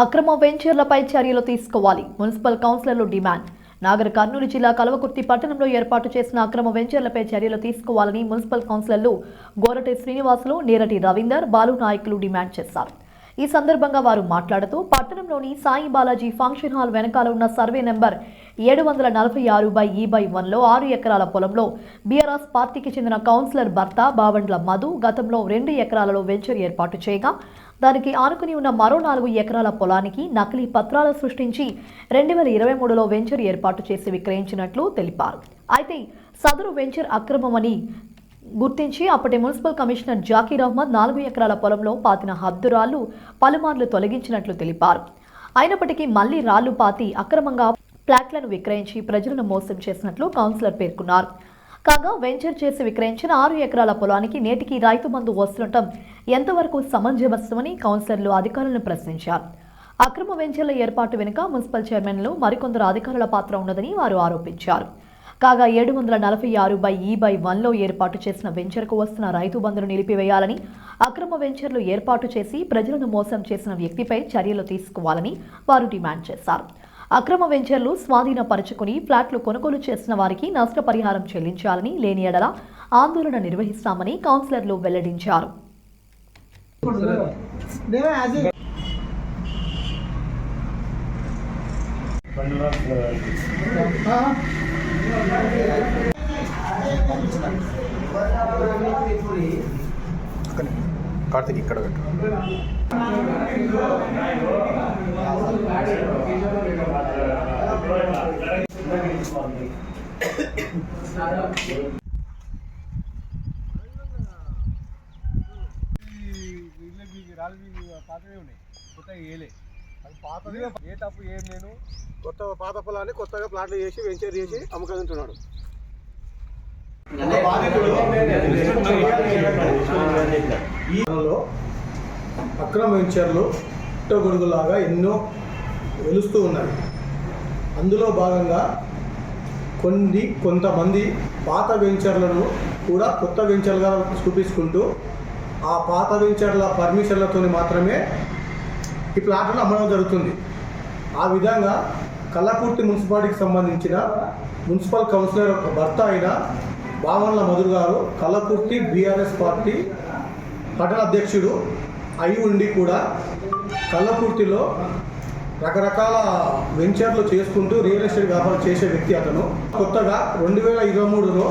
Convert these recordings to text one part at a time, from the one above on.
అక్రమ వెంచర్లపై చర్యలు తీసుకోవాలి. మున్సిపల్ కౌన్సిలర్లు డిమాండ్. నాగర్ కర్నూలు జిల్లా కలవకుర్తి పట్టణంలో ఏర్పాటు చేసిన అక్రమ వెంచర్లపై చర్యలు తీసుకోవాలని మున్సిపల్ కౌన్సిలర్లు గోరటి శ్రీనివాసులు నేరటి రవీందర్ బాలు నాయకులు డిమాండ్ చేశారు. ఈ సందర్భంగా వారు మాట్లాడుతూ పట్టణంలోని సాయి బాలాజీ ఫంక్షన్ హాల్ వెనకాల ఉన్న సర్వే నెంబర్ ఏడు వందల నలభై ఆరు బై ఈ బై వన్లో ఆరు ఎకరాల పొలంలో బీఆర్ఎస్ పార్టీకి చెందిన కౌన్సిలర్ భర్త బావండ్ల మధు గతంలో రెండు ఎకరాలలో వెంచర్ ఏర్పాటు చేయగా దానికి ఆనుకుని ఉన్న మరో నాలుగు ఎకరాల పొలానికి నకిలీ పత్రాలు సృష్టించి రెండు వేల ఇరవై మూడులో వెంచర్ ఏర్పాటు చేసి విక్రయించినట్లు తెలిపారు. అయితే సదరు వెంచర్ అక్రమమని గుర్తించి అప్పటి మున్సిపల్ కమిషనర్ జాకీర్ అహ్మద్ నాలుగు ఎకరాల పొలంలో పాతిన హద్దురాళ్ళు పలుమార్లు తొలగించినట్లు తెలిపారు. అయినప్పటికీ మళ్ళీ రాళ్ళు పాతి అక్రమంగా ప్లాట్లను విక్రయించి ప్రజలను మోసం చేసినట్లు కౌన్సిలర్ పేర్కొన్నారు. కాగా వెంచర్ చేసి విక్రయించిన ఆరు ఎకరాల పొలానికి నేటికి రైతు బంధు వస్తుండటం ఎంతవరకు సమంజసమని కౌన్సిలర్లు అధికారులను ప్రశ్నించారు. అక్రమ వెంచర్ల ఏర్పాటు వెనుక మున్సిపల్ చైర్మన్లు మరికొందరు అధికారుల పాత్ర ఉన్నదని వారు ఆరోపించారు. కాగా ఏడు వందల నలభై ఆరు బై ఈ బై వన్లో ఏర్పాటు చేసిన వెంచర్కు వస్తున్న రైతు బంధును నిలిపివేయాలని అక్రమ వెంచర్లు ఏర్పాటు చేసి ప్రజలను మోసం చేసిన వ్యక్తిపై చర్యలు తీసుకోవాలని వారు డిమాండ్ చేశారు. అక్రమ వెంచర్లు స్వాధీనపరుచుకుని ఫ్లాట్లు కొనుగోలు చేసిన వారికి నష్టపరిహారం చెల్లించాలని లేని ఎడల ఆందోళన నిర్వహిస్తామని కౌన్సిలర్లు వెల్లడించారు. కార్తిక్ ఇక్కడ పెట్టు. పాతవే ఉన్నాయి కొత్తగా ఏలే అది పాతది ఏ తప్పు ఏం నేను కొత్త పాత పొలాన్ని కొత్తగా ప్లాట్లు చేసి వెంచర్ చేసి అమ్మకలుగుతున్నాడు ఈ నెలలో అక్రమ వెంచర్లు పుట్టగొడుగులాగా ఎన్నో వెలుస్తూ ఉన్నాయి. అందులో భాగంగా కొన్ని కొంతమంది పాత వెంచర్లను కూడా కొత్త వెంచర్లుగా చూపించుకుంటూ ఆ పాత వెంచర్ల పర్మిషన్లతో మాత్రమే ఈ ప్లాట్లను అమ్మడం జరుగుతుంది. ఆ విధంగా కల్లకుర్తి మున్సిపాలిటీకి సంబంధించిన మున్సిపల్ కౌన్సిలర్ యొక్క భర్త అయిన బావన్ల మధుర్ గారు కళ్ళకుర్తి బీఆర్ఎస్ పార్టీ పట్టణ అధ్యక్షుడు అయి ఉండి కూడా కల్లకుర్తిలో రకరకాల వెంచర్లు చేసుకుంటూ రియల్ ఎస్టేట్ వ్యాపారం చేసే వ్యక్తి అతను. కొత్తగా రెండు వేల ఇరవై మూడులో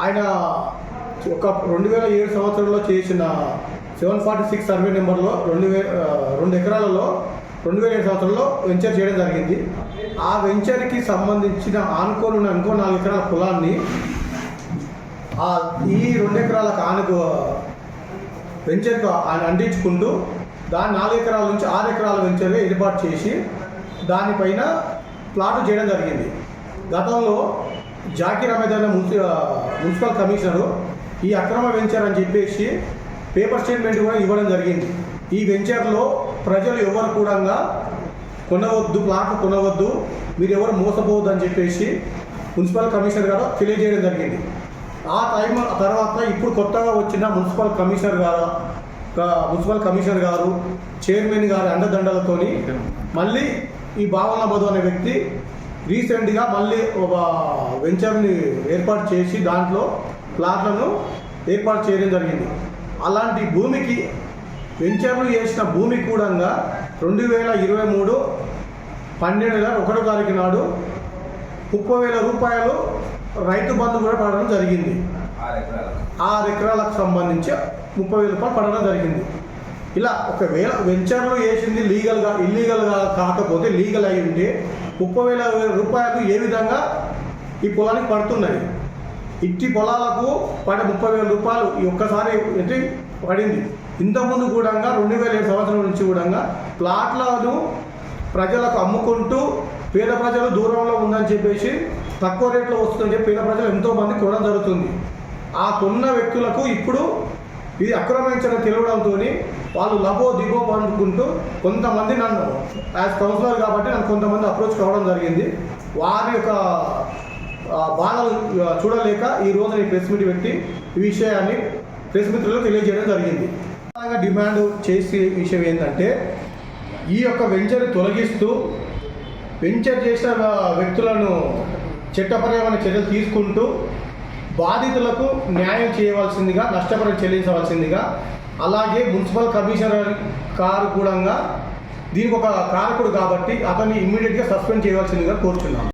ఆయన ఒక రెండు వేల ఏడు సంవత్సరంలో చేసిన సెవెన్ ఫార్టీ సిక్స్ సర్వే నెంబర్లో రెండు వే రెండు ఎకరాలలో రెండు వేల ఏడు సంవత్సరంలో వెంచర్ చేయడం జరిగింది. ఆ వెంచర్కి సంబంధించిన ఆనుకోని ఇంకో నాలుగు ఎకరాల పొలాన్ని ఈ రెండు ఎకరాల కానుకు వెంచర్కు ఆయన అంటించుకుంటూ దాని నాలుగు ఎకరాల నుంచి ఆరు ఎకరాల వెంచర్గా ఏర్పాటు చేసి దానిపైన ప్లాట్ చేయడం జరిగింది. గతంలో జాకీర్ అహ్మద్ అనే మున్సి మున్సిపల్ కమిషనరు ఈ అక్రమ వెంచర్ అని చెప్పేసి పేపర్ స్టేట్మెంట్ కూడా ఇవ్వడం జరిగింది. ఈ వెంచర్లో ప్రజలు ఎవరు కూడా కొనవద్దు ప్లాట్ కొనవద్దు మీరు ఎవరు మోసపోవద్దు అని చెప్పేసి మున్సిపల్ కమిషనర్ గారు తెలియజేయడం జరిగింది. ఆ టైం తర్వాత ఇప్పుడు కొత్తగా వచ్చిన మున్సిపల్ కమిషనర్ గారు మున్సిపల్ కమిషనర్ గారు చైర్మన్ గారి అండదండలతోని మళ్ళీ ఈ భావన మధు అనే వ్యక్తి రీసెంట్గా మళ్ళీ ఒక వెంచర్ని ఏర్పాటు చేసి దాంట్లో ప్లాట్లను ఏర్పాటు చేయడం జరిగింది. అలాంటి భూమికి వెంచర్లు చేసిన భూమి కూడా రెండు వేల ఇరవై మూడు పన్నెండు ఒకటో తారీఖు నాడు ముప్పై వేల రూపాయలు రైతు బంధు కూడా పడడం జరిగింది. ఆరు ఎకరాలకు. సంబంధించి ముప్పై వేల రూపాయలు పడడం జరిగింది. ఇలా ఒకవేళ వెంచర్లు వేసింది లీగల్గా ఇల్లీగల్గా కాకపోతే లీగల్ అయి ఉంటే ముప్పై వేల రూపాయలు ఏ విధంగా ఈ పొలానికి పడుతున్నాయి? ఇట్టి పొలాలకు పడే ముప్పై వేల రూపాయలు ఈ ఒక్కసారి అంటే పడింది. ఇంతకుముందు కూడా రెండు వేల ఏడు సంవత్సరం నుంచి కూడా ప్లాట్లను ప్రజలకు అమ్ముకుంటూ పేద ప్రజలు దూరంలో ఉందని చెప్పేసి తక్కువ రేట్లో వస్తుందని చెప్పి పేద ప్రజలు ఎంతోమంది కొనడం జరుగుతుంది. ఆ కొన్న వ్యక్తులకు ఇప్పుడు ఇది అక్రమించడం తెలియడంతో వాళ్ళు లబో దిగో అనుకుంటూ కొంతమంది నన్ను యాజ్ కౌన్సిలర్ కాబట్టి నన్ను కొంతమంది అప్రోచ్ కావడం జరిగింది. వారి యొక్క బాధలు చూడలేక ఈ రోజు ఈ ప్రెస్ మీట్ పెట్టి ఈ విషయాన్ని ప్రెస్ మిత్రులకు తెలియజేయడం జరిగింది. డిమాండ్ చేసే విషయం ఏంటంటే ఈ యొక్క వెంచర్ తొలగిస్తూ వెంచర్ చేసిన వ్యక్తులను చట్టపరమైన చర్యలు తీసుకుంటూ బాధితులకు న్యాయం చేయవలసిందిగా నష్టపరం చెల్లించవలసిందిగా అలాగే మున్సిపల్ కమిషనర్ కారు కూడా దీనికి ఒక కారకుడు కాబట్టి అతన్ని ఇమ్మీడియట్గా సస్పెండ్ చేయవలసిందిగా కోరుచున్నాను.